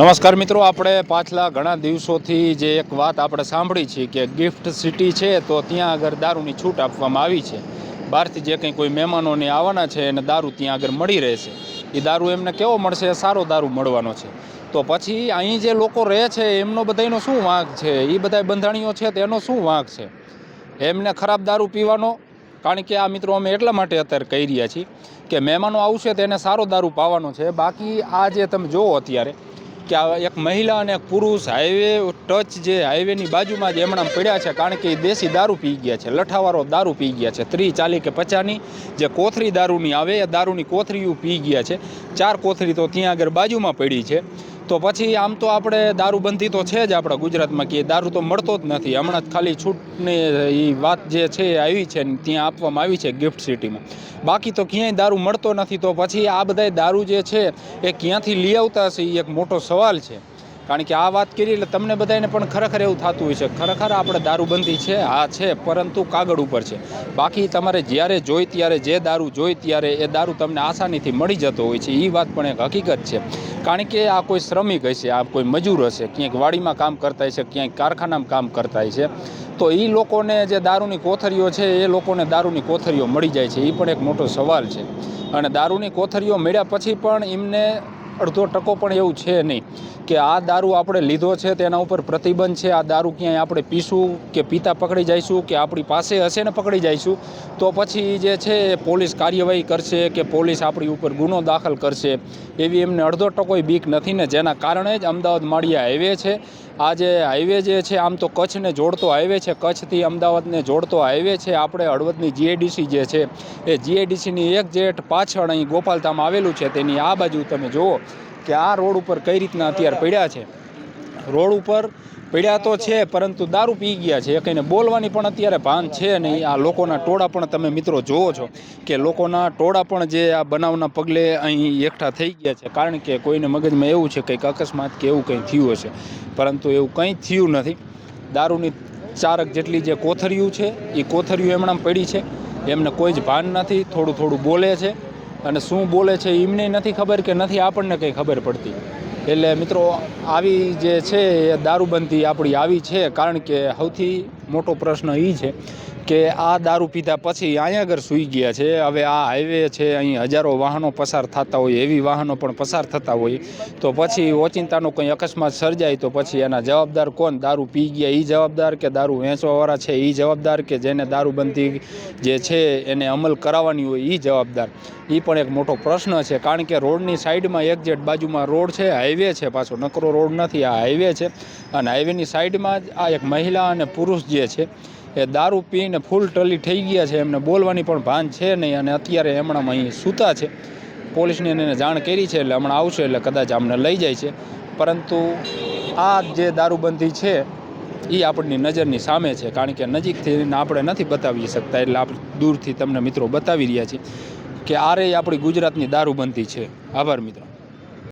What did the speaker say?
નમસ્કાર મિત્રો, આપણે પાછલા ઘણા દિવસોથી જે એક વાત આપણે સાંભળી છે કે ગિફ્ટ સિટી છે, તો ત્યાં આગળ દારૂની છૂટ આપવામાં આવી છે. બહારથી જે કંઈ કોઈ મહેમાનોને આવવાના છે, એને દારૂ ત્યાં આગળ મળી રહેશે. એ દારૂ એમને કેવો મળશે? સારો દારૂ મળવાનો છે. તો પછી અહીં જે લોકો રહે છે, એમનો બધાયનો શું વાંક છે? એ બધા બંધાણીઓ છે તેનો શું વાંક છે? એમને ખરાબ દારૂ પીવાનો? કારણ કે આ મિત્રો અમે એટલા માટે અત્યારે કહી રહ્યા છીએ કે મહેમાનો આવશે તેને સારો દારૂ પાવાનો છે. બાકી આ જે તમે જુઓ અત્યારે કે આ એક મહિલા અને એક પુરુષ હાઈવે, ટચ જે હાઈવેની બાજુમાં જ એમણામ પડ્યા છે, કારણ કે એ દેશી દારૂ પી ગયા છે, લઠાવાળો દારૂ પી ગયા છે ત્રીસ ચાલી કે પચાસની જે કોથરી દારૂની આવે, એ દારૂની કોથરીઓ પી ગયા છે, ચાર કોથરી તો ત્યાં આગળ બાજુમાં પડી છે. તો પછી આમ તો આપણે દારૂબંધી તો છે જ આપણા ગુજરાતમાં કે દારૂ તો મળતો જ નથી. હમણાં જ ખાલી છૂટની એ વાત જે છે એ આવી છે ત્યાં આપવામાં આવી છે ગિફ્ટ સિટીમાં. બાકી તો ક્યાંય દારૂ મળતો નથી તો પછી આ બધાય દારૂ જે છે એ ક્યાંથી લઈ આવતા હશે? એ એક મોટો સવાલ છે. કારણ કે આ વાત કરી એટલે તમને બધાને પણ ખરેખર એવું થતું હોય છે. ખરેખર આપણે દારૂબંધી છે હા છે, પરંતુ કાગળ ઉપર છે. બાકી તમારે જ્યારે જોઈ ત્યારે જે દારૂ જોઈ ત્યારે એ દારૂ તમને આસાનીથી મળી જતો હોય છે. એ વાત પણ એક હકીકત છે. કારણ કે આ કોઈ શ્રમિક હશે, આ કોઈ મજૂર હશે, ક્યાંક વાડીમાં કામ કરતા હશે, ક્યાંક કારખાનામાં કામ કરતા હશે, તો એ લોકોને જે દારૂની કોથરીઓ છે, એ લોકોને દારૂની કોથરીઓ મળી જાય છે. એ પણ એક મોટો સવાલ છે. અને દારૂની કોથરીઓ મળ્યા પછી પણ એમને અડધો ટકો પણ એવું છે નહીં કે આ દારૂ આપણે લીધો છે, તેના ઉપર પ્રતિબંધ છે, આ દારૂ ક્યાંય આપણે પીશું કે પીતા પકડી જઈશું કે આપણી પાસે હશે ને પકડી જઈશું, તો પછી જે છે એ પોલીસ કાર્યવાહી કરશે કે પોલીસ આપણી ઉપર ગુનો દાખલ કરશે. એવી એમને અડધો ટકોય બીક નથી ને, જેના કારણે જ અમદાવાદ માળિયા હાઈવે છે. આ જે હાઈવે જે છે, આમ તો કચ્છને જોડતો હાઈવે છે, કચ્છથી અમદાવાદને જોડતો હાઈવે છે, આપણે હળવદની જીએડીસી જે છે, એ જીએડીસીની એક જેટ પાછળ અહીં ગોપાલધામ આવેલું છે, તેની આ બાજુ તમે જુઓ. કે આ રોડ ઉપર કઈ રીતના અત્યારે પડ્યા છે? રોડ ઉપર પડ્યા તો છે, પરંતુ દારૂ પી ગયા છે. કંઈને બોલવાની પણ અત્યારે ભાન છે નહીં. આ લોકોના ટોળા પણ તમે મિત્રો જુઓ છો કે લોકોના ટોળા પણ જે આ બનાવના પગલે અહીં એકઠા થઈ ગયા છે. કારણ કે કોઈને મગજમાં એવું છે કંઈક અકસ્માત કે એવું કંઈ થયું હશે. પરંતુ એવું કંઈ થયું નથી. દારૂની ચારક જેટલી જે કોથરિયું છે એ કોથરિયું એમણામ પડી છે. એમને કોઈ જ ભાન નથી. થોડું થોડું બોલે છે. અને શું બોલે છે એમને નથી ખબર કે નથી આપણને કંઈ ખબર પડતી. એટલે મિત્રો, આવી જે છે એ દારૂબંધી આપણી આવી છે, કારણ કે સૌથી મોટો પ્રશ્ન એ છે કે આ દારૂ પીધા પછી અહીંયા આગળ સૂઈ ગયા છે. હવે આ હાઈવે છે, અહીં હજારો વાહનો પસાર થતા હોય, એવી વાહનો પણ પસાર થતા હોય. તો પછી ઓચિંતાનો કંઈ અકસ્માત સર્જાય તો પછી એના જવાબદાર કોણ? દારૂ પી ગયા એ જવાબદાર કે દારૂ વેચવાવાળા છે એ જવાબદાર કે જેને દારૂબંધી જે છે એને અમલ કરાવવાની હોય એ જવાબદાર? એ પણ એક મોટો પ્રશ્ન છે. કારણ કે રોડની સાઈડમાં એક જેટ બાજુમાં રોડ છે હાઈવે છે, પાછો નકરો રોડ નથી, આ હાઈવે છે. અને હાઈવેની સાઈડમાં જ આ એક મહિલા અને પુરુષ જે છે એ દારૂ પીને ફૂલ ટલી થઈ ગયા છે, એમને બોલવાની પણ ભાન છે નહીં અને અત્યારે હમણાં અહીં સૂતા છે. પોલીસને એને જાણ કરી છે એટલે હમણાં આવશે એટલે કદાચ અમને લઈ જાય છે. પરંતુ આ જે દારૂબંધી છે એ આપણી નજરની સામે છે, કારણ કે નજીકથી આપણે નથી બતાવી શકતા એટલે આપણે દૂરથી તમને મિત્રો બતાવી રહ્યા છીએ કે આ રે આપણી ગુજરાતની દારૂબંધી છે. આભાર મિત્રો.